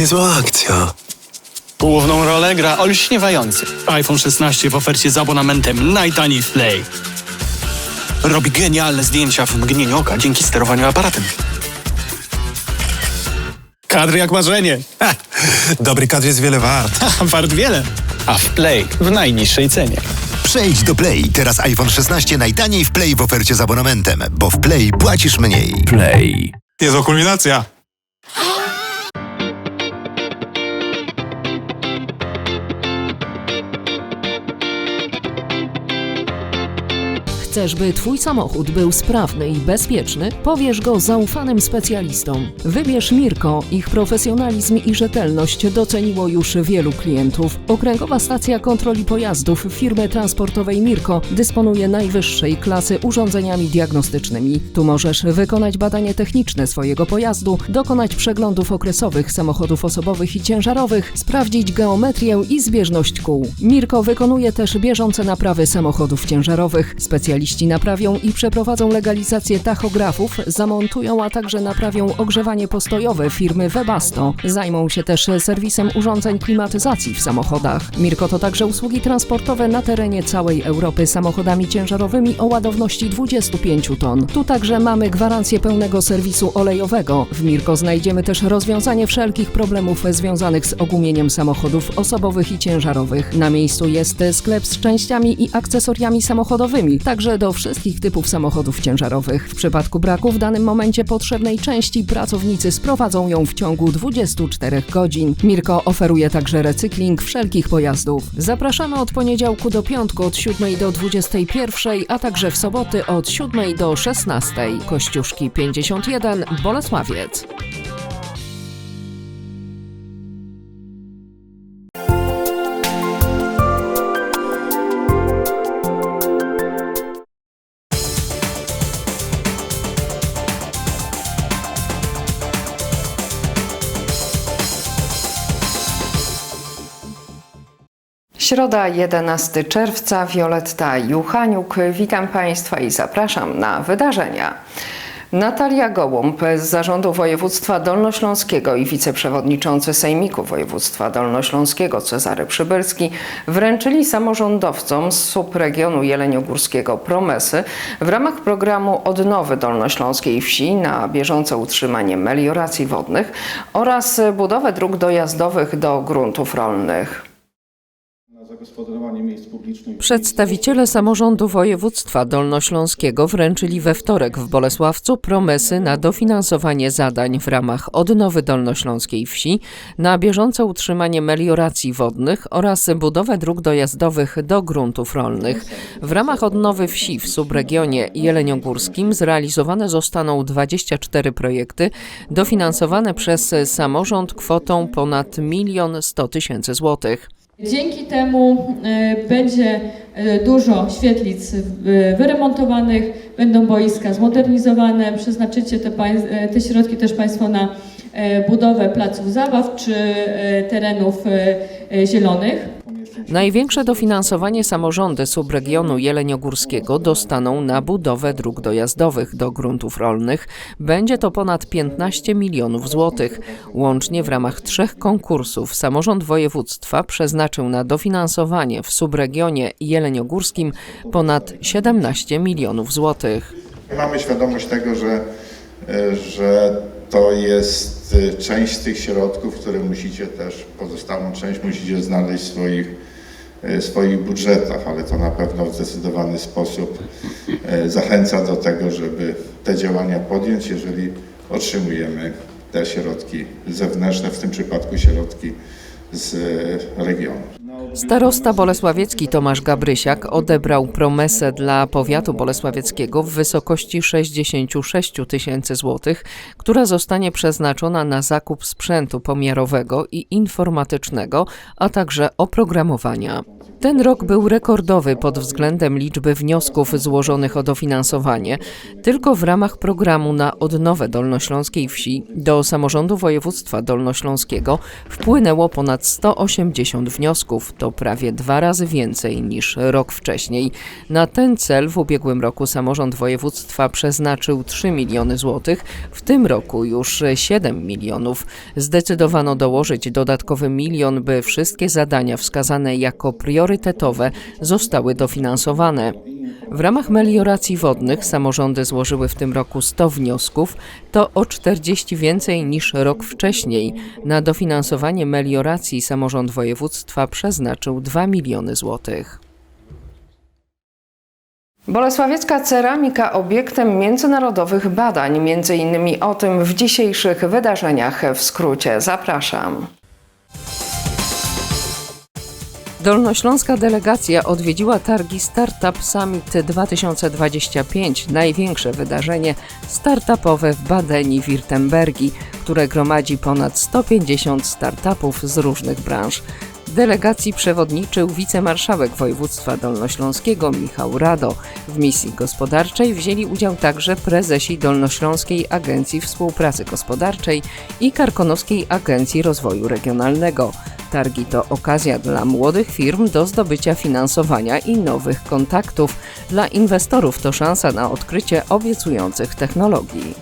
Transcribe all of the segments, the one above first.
Niezła akcja. Główną rolę gra olśniewający iPhone 16 w ofercie z abonamentem najtaniej w Play. Robi genialne zdjęcia w mgnieniu oka dzięki sterowaniu aparatem. Kadr jak marzenie. Ha, dobry kadr jest wiele wart. Ha, wart wiele. A w Play w najniższej cenie. Przejdź do Play. Teraz iPhone 16 najtaniej w Play w ofercie z abonamentem, bo w Play płacisz mniej. Play. Niezła kulminacja. Chcesz, by Twój samochód był sprawny i bezpieczny? Powierz go zaufanym specjalistom. Wybierz Mirko. Ich profesjonalizm i rzetelność doceniło już wielu klientów. Okręgowa stacja kontroli pojazdów firmy transportowej Mirko dysponuje najwyższej klasy urządzeniami diagnostycznymi. Tu możesz wykonać badanie techniczne swojego pojazdu, dokonać przeglądów okresowych samochodów osobowych i ciężarowych, sprawdzić geometrię i zbieżność kół. Mirko wykonuje też bieżące naprawy samochodów ciężarowych. Specjaliści naprawią i przeprowadzą legalizację tachografów, zamontują, a także naprawią ogrzewanie postojowe firmy Webasto. Zajmą się też serwisem urządzeń klimatyzacji w samochodach. Mirko to także usługi transportowe na terenie całej Europy samochodami ciężarowymi o ładowności 25 ton. Tu także mamy gwarancję pełnego serwisu olejowego. W Mirko znajdziemy też rozwiązanie wszelkich problemów związanych z ogumieniem samochodów osobowych i ciężarowych. Na miejscu jest sklep z częściami i akcesoriami samochodowymi, także do wszystkich typów samochodów ciężarowych. W przypadku braku w danym momencie potrzebnej części pracownicy sprowadzą ją w ciągu 24 godzin. Mirko oferuje także recykling wszelkich pojazdów. Zapraszamy od poniedziałku do piątku od 7 do 21, a także w soboty od 7 do 16. Kościuszki 51, Bolesławiec. Środa 11 czerwca, Wioletta Juchaniuk. Witam Państwa i zapraszam na wydarzenia. Natalia Gołąb z Zarządu Województwa Dolnośląskiego i wiceprzewodniczący Sejmiku Województwa Dolnośląskiego Cezary Przybylski wręczyli samorządowcom z subregionu jeleniogórskiego promesy w ramach programu Odnowy Dolnośląskiej Wsi na bieżące utrzymanie melioracji wodnych oraz budowę dróg dojazdowych do gruntów rolnych. Przedstawiciele samorządu województwa dolnośląskiego wręczyli we wtorek w Bolesławcu promesy na dofinansowanie zadań w ramach odnowy dolnośląskiej wsi, na bieżące utrzymanie melioracji wodnych oraz budowę dróg dojazdowych do gruntów rolnych. W ramach odnowy wsi w subregionie jeleniogórskim zrealizowane zostaną 24 projekty dofinansowane przez samorząd kwotą ponad 1 100 tysięcy złotych. Dzięki temu e, będzie e, dużo świetlic e, wyremontowanych, będą boiska zmodernizowane, przeznaczycie te, te środki też Państwo na budowę placów zabaw czy terenów zielonych. Największe dofinansowanie samorządy subregionu jeleniogórskiego dostaną na budowę dróg dojazdowych do gruntów rolnych. Będzie to ponad 15 milionów złotych. Łącznie w ramach trzech konkursów samorząd województwa przeznaczył na dofinansowanie w subregionie jeleniogórskim ponad 17 milionów złotych. Mamy świadomość tego, że, e, że to jest e, część tych środków, które musicie też, pozostałą część musicie znaleźć w swoich, e, swoich budżetach, ale to na pewno w zdecydowany sposób e, zachęca do tego, żeby te działania podjąć, jeżeli otrzymujemy te środki zewnętrzne, w tym przypadku środki z regionu. Starosta bolesławiecki Tomasz Gabrysiak odebrał promesę dla powiatu bolesławieckiego w wysokości 66 tysięcy złotych, która zostanie przeznaczona na zakup sprzętu pomiarowego i informatycznego, a także oprogramowania. Ten rok był rekordowy pod względem liczby wniosków złożonych o dofinansowanie. Tylko w ramach programu na odnowę Dolnośląskiej Wsi do samorządu województwa dolnośląskiego wpłynęło ponad ponad 180 wniosków. To prawie dwa razy więcej niż rok wcześniej. Na ten cel w ubiegłym roku samorząd województwa przeznaczył 3 miliony złotych, w tym roku już 7 milionów. Zdecydowano dołożyć dodatkowy milion, by wszystkie zadania wskazane jako priorytetowe zostały dofinansowane. W ramach melioracji wodnych samorządy złożyły w tym roku 100 wniosków, to o 40 więcej niż rok wcześniej. Na dofinansowanie melioracji samorząd województwa przeznaczył 2 miliony złotych. Bolesławiecka ceramika obiektem międzynarodowych badań, między innymi o tym w dzisiejszych wydarzeniach w skrócie. Zapraszam. Dolnośląska delegacja odwiedziła targi Startup Summit 2025, największe wydarzenie startupowe w Badeni-Wirtembergi, które gromadzi ponad 150 startupów z różnych branż. Delegacji przewodniczył wicemarszałek województwa dolnośląskiego Michał Rado. W misji gospodarczej wzięli udział także prezesi Dolnośląskiej Agencji Współpracy Gospodarczej i Karkonoskiej Agencji Rozwoju Regionalnego. Targi to okazja dla młodych firm do zdobycia finansowania i nowych kontaktów. Dla inwestorów to szansa na odkrycie obiecujących technologii.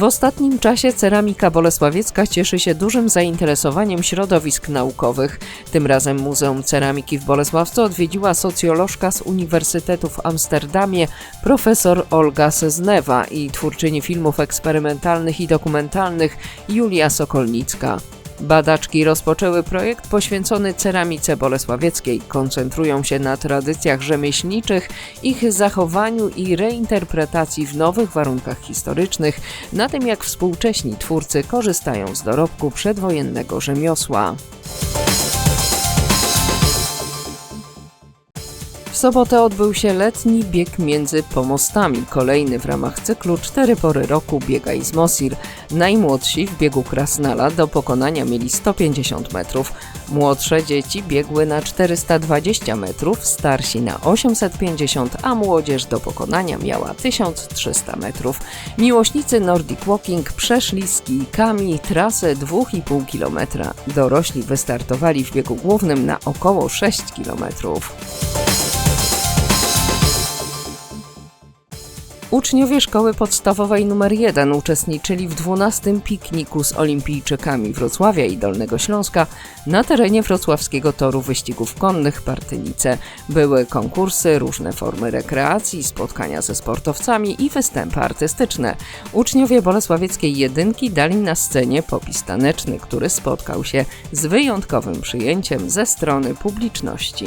W ostatnim czasie ceramika bolesławiecka cieszy się dużym zainteresowaniem środowisk naukowych. Tym razem Muzeum Ceramiki w Bolesławcu odwiedziła socjolożka z Uniwersytetu w Amsterdamie, profesor Olga Seznewa i twórczyni filmów eksperymentalnych i dokumentalnych Julia Sokolnicka. Badaczki rozpoczęły projekt poświęcony ceramice bolesławieckiej. Koncentrują się na tradycjach rzemieślniczych, ich zachowaniu i reinterpretacji w nowych warunkach historycznych, na tym jak współcześni twórcy korzystają z dorobku przedwojennego rzemiosła. Sobotę odbył się letni bieg między pomostami, kolejny w ramach cyklu Cztery pory roku Biega i Zmosir. Najmłodsi w biegu Krasnala do pokonania mieli 150 metrów, młodsze dzieci biegły na 420 metrów, starsi na 850, a młodzież do pokonania miała 1300 metrów. Miłośnicy Nordic Walking przeszli z kijkami trasę 2,5 km. Dorośli wystartowali w biegu głównym na około 6 kilometrów. Uczniowie szkoły podstawowej nr 1 uczestniczyli w 12 pikniku z olimpijczykami Wrocławia i Dolnego Śląska na terenie wrocławskiego toru wyścigów konnych Partynice. Były konkursy, różne formy rekreacji, spotkania ze sportowcami i występy artystyczne. Uczniowie bolesławieckiej jedynki dali na scenie popis taneczny, który spotkał się z wyjątkowym przyjęciem ze strony publiczności.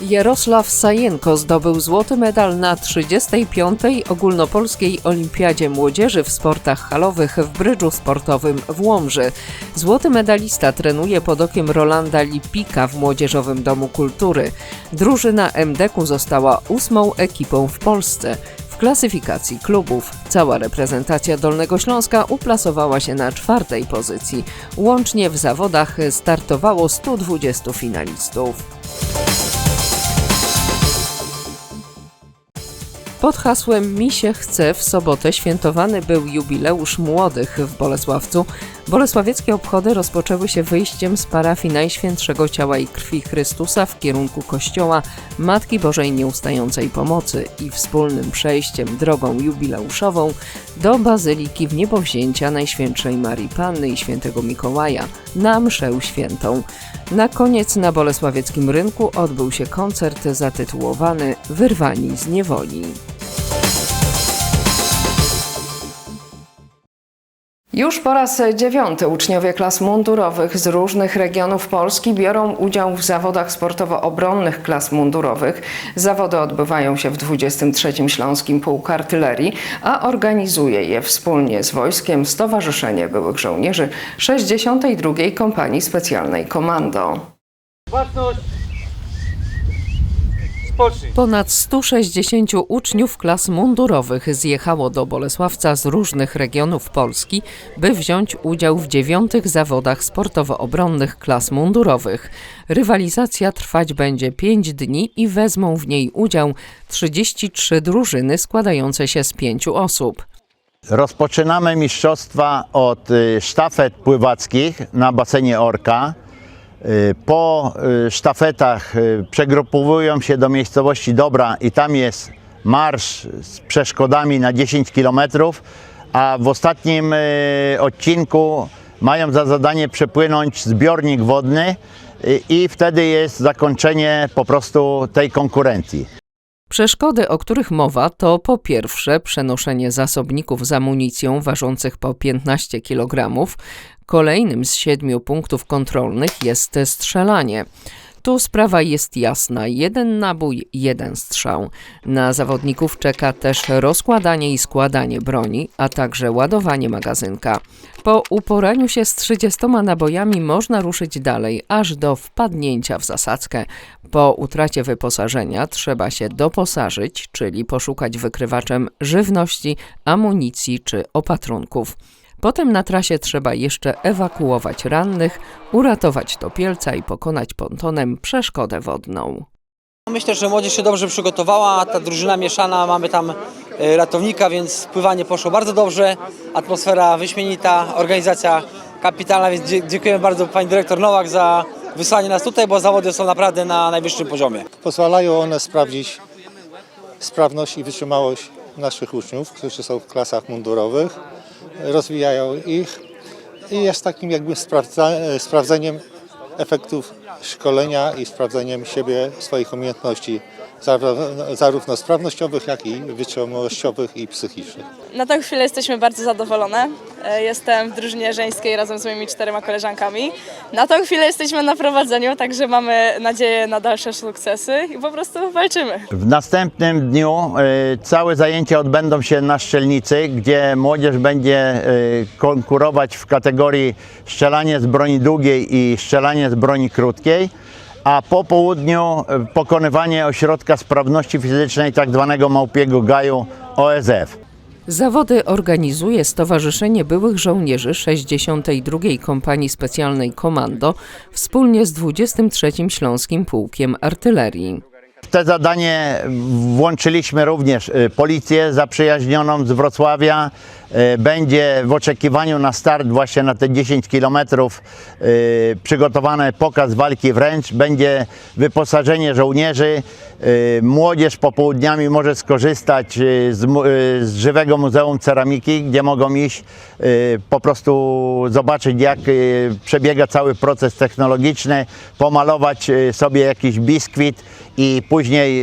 Jarosław Sajenko zdobył złoty medal na 35. ogólnopolskiej olimpiadzie młodzieży w sportach halowych w brydżu sportowym w Łomży. Złoty medalista trenuje pod okiem Rolanda Lipika w Młodzieżowym Domu Kultury. Drużyna MDK została ósmą ekipą w Polsce. Klasyfikacji klubów cała reprezentacja Dolnego Śląska uplasowała się na czwartej pozycji. Łącznie w zawodach startowało 120 finalistów. Pod hasłem Mi się chce w sobotę świętowany był jubileusz młodych w Bolesławcu. Bolesławieckie obchody rozpoczęły się wyjściem z parafii Najświętszego Ciała i Krwi Chrystusa w kierunku kościoła Matki Bożej Nieustającej Pomocy i wspólnym przejściem drogą jubileuszową do Bazyliki w Niebowzięcia Najświętszej Marii Panny i Świętego Mikołaja na mszę świętą. Na koniec na bolesławieckim rynku odbył się koncert zatytułowany Wyrwani z niewoli. Już po raz dziewiąty uczniowie klas mundurowych z różnych regionów Polski biorą udział w zawodach sportowo-obronnych klas mundurowych. Zawody odbywają się w 23. Śląskim Pułku Artylerii, a organizuje je wspólnie z wojskiem Stowarzyszenie Byłych Żołnierzy 62. Kompanii Specjalnej Komando. Ponad 160 uczniów klas mundurowych zjechało do Bolesławca z różnych regionów Polski, by wziąć udział w dziewiątych zawodach sportowo-obronnych klas mundurowych. Rywalizacja trwać będzie 5 dni i wezmą w niej udział 33 drużyny składające się z pięciu osób. Rozpoczynamy mistrzostwa od y, sztafet pływackich na basenie Orka. Y, Po y, sztafetach y, przegrupowują się do miejscowości Dobra i tam jest marsz z przeszkodami na 10 km, a w ostatnim odcinku mają za zadanie przepłynąć zbiornik wodny i wtedy jest zakończenie po prostu tej konkurencji. Przeszkody, o których mowa, to po pierwsze przenoszenie zasobników z amunicją ważących po 15 kg. Kolejnym z siedmiu punktów kontrolnych jest strzelanie. Tu sprawa jest jasna: jeden nabój, jeden strzał. Na zawodników czeka też rozkładanie i składanie broni, a także ładowanie magazynka. Po uporaniu się z 30 nabojami można ruszyć dalej, aż do wpadnięcia w zasadzkę. Po utracie wyposażenia trzeba się doposażyć, czyli poszukać wykrywaczem żywności, amunicji czy opatrunków. Potem na trasie trzeba jeszcze ewakuować rannych, uratować topielca i pokonać pontonem przeszkodę wodną. Myślę, że młodzież się dobrze przygotowała, ta drużyna mieszana, mamy tam e, ratownika, więc pływanie poszło bardzo dobrze, atmosfera wyśmienita, organizacja kapitalna, więc dziękujemy bardzo pani dyrektor Nowak za wysłanie nas tutaj, bo zawody są naprawdę na najwyższym poziomie. Pozwalają one sprawdzić sprawność i wytrzymałość naszych uczniów, którzy są w klasach mundurowych. Rozwijają ich i jest takim jakby sprawdza, sprawdzeniem efektów szkolenia i sprawdzeniem siebie, swoich umiejętności zarówno- sprawnościowych, jak i wytrzymałościowych i psychicznych. Na tę chwilę jesteśmy bardzo zadowolone. E, Jestem w drużynie żeńskiej razem z moimi czterema koleżankami. Na tę chwilę jesteśmy na prowadzeniu, także mamy nadzieję na dalsze sukcesy i po prostu walczymy. W następnym dniu y, całe zajęcia odbędą się na Szczelnicy, gdzie młodzież będzie y, konkurować w kategorii strzelanie z broni długiej i strzelanie z broni krótkiej, a po południu y, pokonywanie ośrodka sprawności fizycznej tzw. małpiego gaju OSF. Zawody organizuje Stowarzyszenie Byłych Żołnierzy 62. Kompanii Specjalnej Komando wspólnie z 23. Śląskim Pułkiem Artylerii. W te zadanie włączyliśmy również y, policję zaprzyjaźnioną z Wrocławia. Y, Będzie w oczekiwaniu na start właśnie na te 10 kilometrów y, przygotowany pokaz walki wręcz. Będzie wyposażenie żołnierzy. Y, Młodzież popołudniami może skorzystać z, z żywego Muzeum Ceramiki, gdzie mogą iść po prostu zobaczyć jak przebiega cały proces technologiczny, pomalować sobie jakiś biskwit i później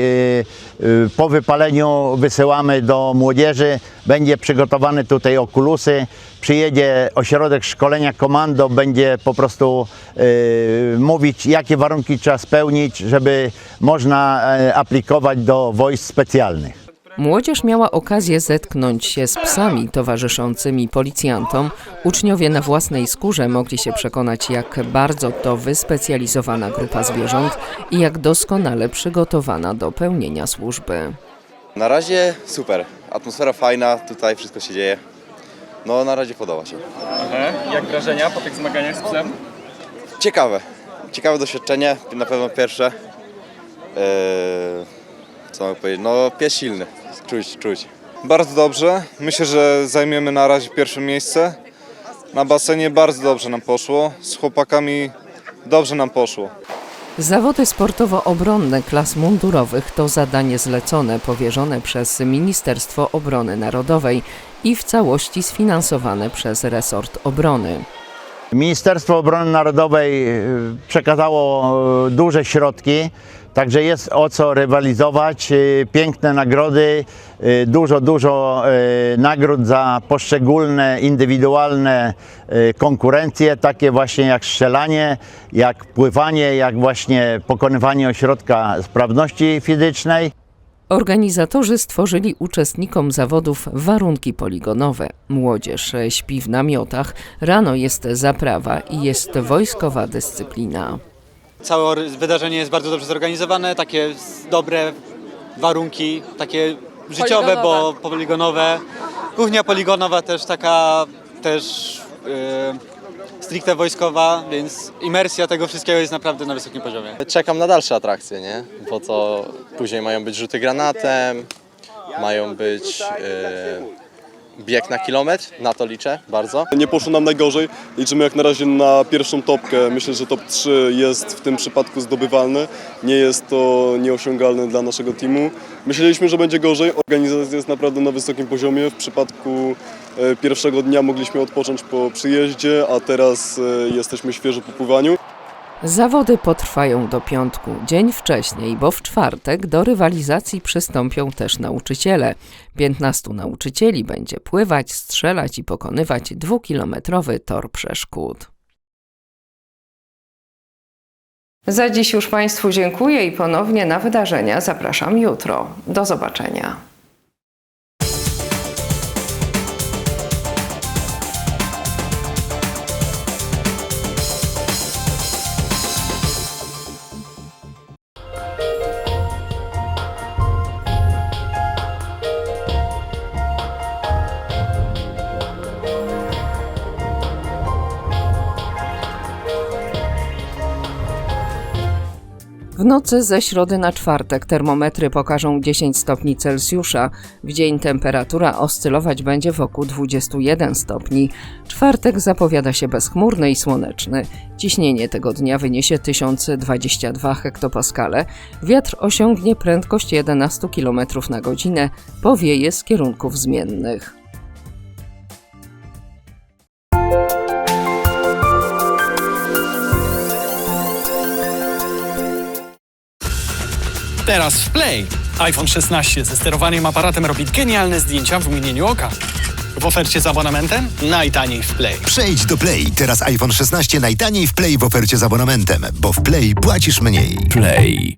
po wypaleniu wysyłamy do młodzieży. Będzie przygotowany tutaj okulusy, przyjedzie ośrodek szkolenia komando, będzie po prostu y, mówić jakie warunki trzeba spełnić, żeby można y, aplikować do wojsk specjalnych. Młodzież miała okazję zetknąć się z psami towarzyszącymi policjantom. Uczniowie na własnej skórze mogli się przekonać, jak bardzo to wyspecjalizowana grupa zwierząt i jak doskonale przygotowana do pełnienia służby. Na razie super. Atmosfera fajna, tutaj wszystko się dzieje. No na razie podoba się. Jak wrażenia po tych zmaganiach z psem? Ciekawe. Ciekawe doświadczenie, na pewno pierwsze. Eee, co mogę powiedzieć? No pies silny. Czuć, czuć. Bardzo dobrze. Myślę, że zajmiemy na razie pierwsze miejsce. Na basenie bardzo dobrze nam poszło. Z chłopakami dobrze nam poszło. Zawody sportowo-obronne klas mundurowych to zadanie zlecone, powierzone przez Ministerstwo Obrony Narodowej i w całości sfinansowane przez resort obrony. Ministerstwo Obrony Narodowej y, przekazało y, duże środki, także jest o co rywalizować. Y, Piękne nagrody, y, dużo, dużo y, nagród za poszczególne, indywidualne konkurencje, takie właśnie jak strzelanie, jak pływanie, jak właśnie pokonywanie ośrodka sprawności fizycznej. Organizatorzy stworzyli uczestnikom zawodów warunki poligonowe. Młodzież śpi w namiotach, rano jest zaprawa i jest wojskowa dyscyplina. Całe wydarzenie jest bardzo dobrze zorganizowane, takie dobre warunki, takie życiowe, bo poligonowe. Kuchnia poligonowa też taka, też yy, stricte wojskowa, więc imersja tego wszystkiego jest naprawdę na wysokim poziomie. Czekam na dalsze atrakcje, nie? Bo to później mają być rzuty granatem, mają być e, bieg na kilometr, na to liczę bardzo. Nie poszło nam najgorzej. Liczymy jak na razie na pierwszą topkę. Myślę, że top 3 jest w tym przypadku zdobywalny. Nie jest to nieosiągalne dla naszego teamu. Myśleliśmy, że będzie gorzej. Organizacja jest naprawdę na wysokim poziomie. W przypadku e, pierwszego dnia mogliśmy odpocząć po przyjeździe, a teraz e, jesteśmy świeżo po pływaniu. Zawody potrwają do piątku, dzień wcześniej, bo w czwartek do rywalizacji przystąpią też nauczyciele. 15 nauczycieli będzie pływać, strzelać i pokonywać dwukilometrowy tor przeszkód. Za dziś już Państwu dziękuję i ponownie na wydarzenia zapraszam jutro. Do zobaczenia. Nocy ze środy na czwartek termometry pokażą 10 stopni Celsjusza. W dzień temperatura oscylować będzie wokół 21 stopni. Czwartek zapowiada się bezchmurny i słoneczny. Ciśnienie tego dnia wyniesie 1022 hektopaskale. Wiatr osiągnie prędkość 11 km na godzinę. Powieje z kierunków zmiennych. Teraz w Play. iPhone 16 ze sterowaniem aparatem robi genialne zdjęcia w mgnieniu oka. W ofercie z abonamentem najtaniej w Play. Przejdź do Play. Teraz iPhone 16 najtaniej w Play w ofercie z abonamentem, bo w Play płacisz mniej. Play.